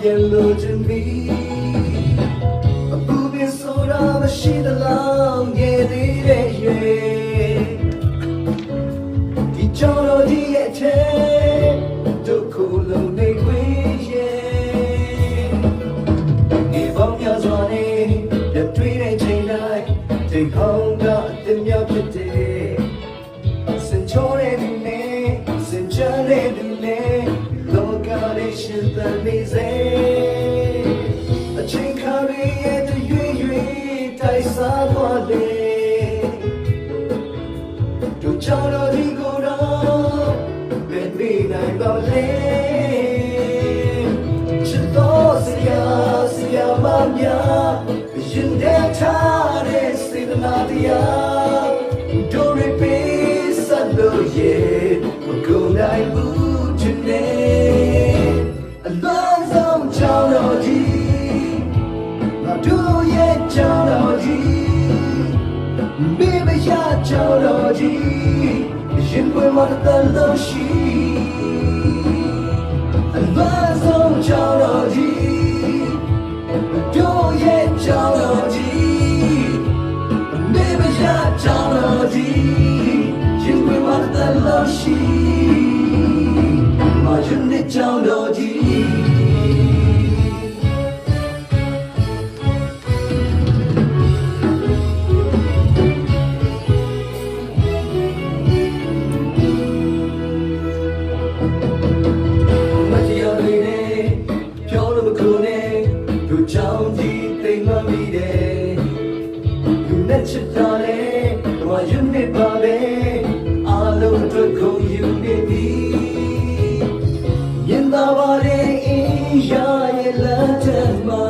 点落至彼。 စားသွားလေတို့ချောင်းတော်ဒီကိုယ်တော်ဘယ်နေနိုင်ပါလဲချစ်တော်စရာစရာမများရင်တဲ့ထားတဲ့စေတနာတရား Don't repeat salo ye go nai bu today ya chalogy Yin we ma da lo shi Along some chalogy Do ye chalogy Baby, you're Georgie. You will want the love she. My unit Georgie. မ သူချောင်းကြီးတိမ်မမိတယ်သူနဲ့ချစ်တာလေဘာယူနေပါပဲအလုံးတို့ကိုယူနေပြီရင်သာပါတဲ့အင်းရရဲ့လက်ထက်မှာ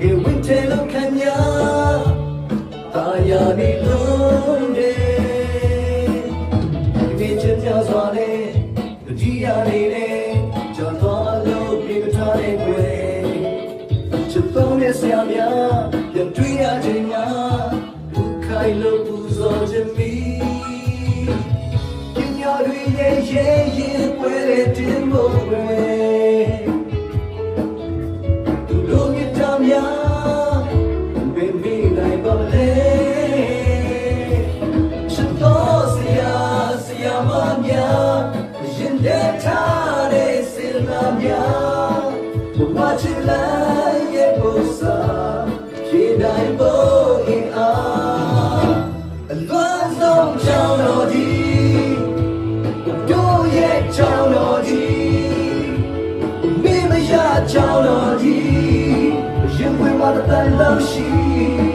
que winter lo cambia taya ni lunde ni chen ya swa le ji ya ni le jo chit thong ne sia mya yan twi ya chin nya bu khai lo bu zo chin mi kin ya ri ye ye ye kwe le tin mo kwe သူတို့မြတ်တမ်းများဘယ်မိနိုင်ပါလဲချစ်တော်ဆရာဆရာမများရင်တဲ့ထားတဲ့စေတနာများဘုရားချစ်လိုက်ရဲ့ဘုရား ဖြေနိုင်ဖို့အင်အားအလွန်ဆုံးကြောင်းတော်ကြီးတို့ရဲ့ကြောင်းတော်ကြီးမိမရကြောင်းတော်ကြီးရင်ဝင်မှာတန်လို့ရှိ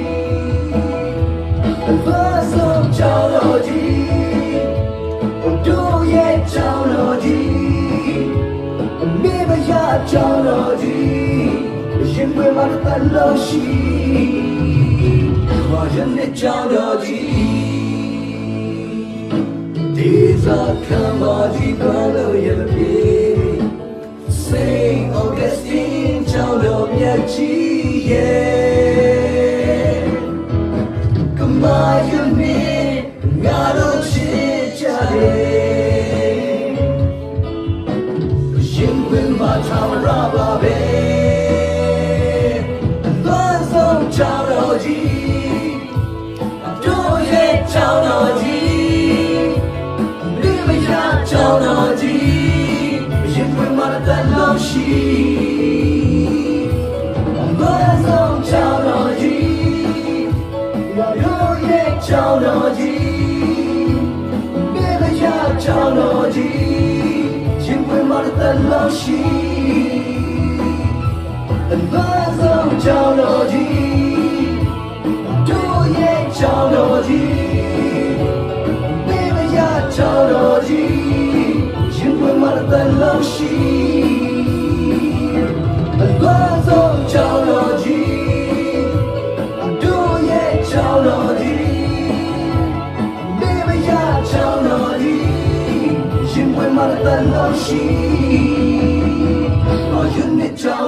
ရင်ဝင်မှာတန် ကျောင်းတော်ကြီးတို့ရဲ့ကျောင်းတော်ကြီးမိမရကျောင်းတော်ကြီးရင်ဝင်မှာတန်လို့ရှိဘာဆုံးချောင်းတော်ကြီးဘာလို့ရဲ့ချောင်းတော်ကြီးမေမရချောင်းတော်ကြီးရင်ဝင်မှာတန်လို့ရှိဘာဆုံးချောင်းတော် ကြီးမေမရချောင်းတော်ကြီးရင်ဝင်မှာတန်လို့ရှိအလွန်ဆုံးချောင်းတော်ကြီးတို့ရဲ့ချောင်းတော်ကြီးမိမရချောင်းတော်ကြီးရင်ဝင်မှာတန်လို့ရှိအယုန်နဲ့ချော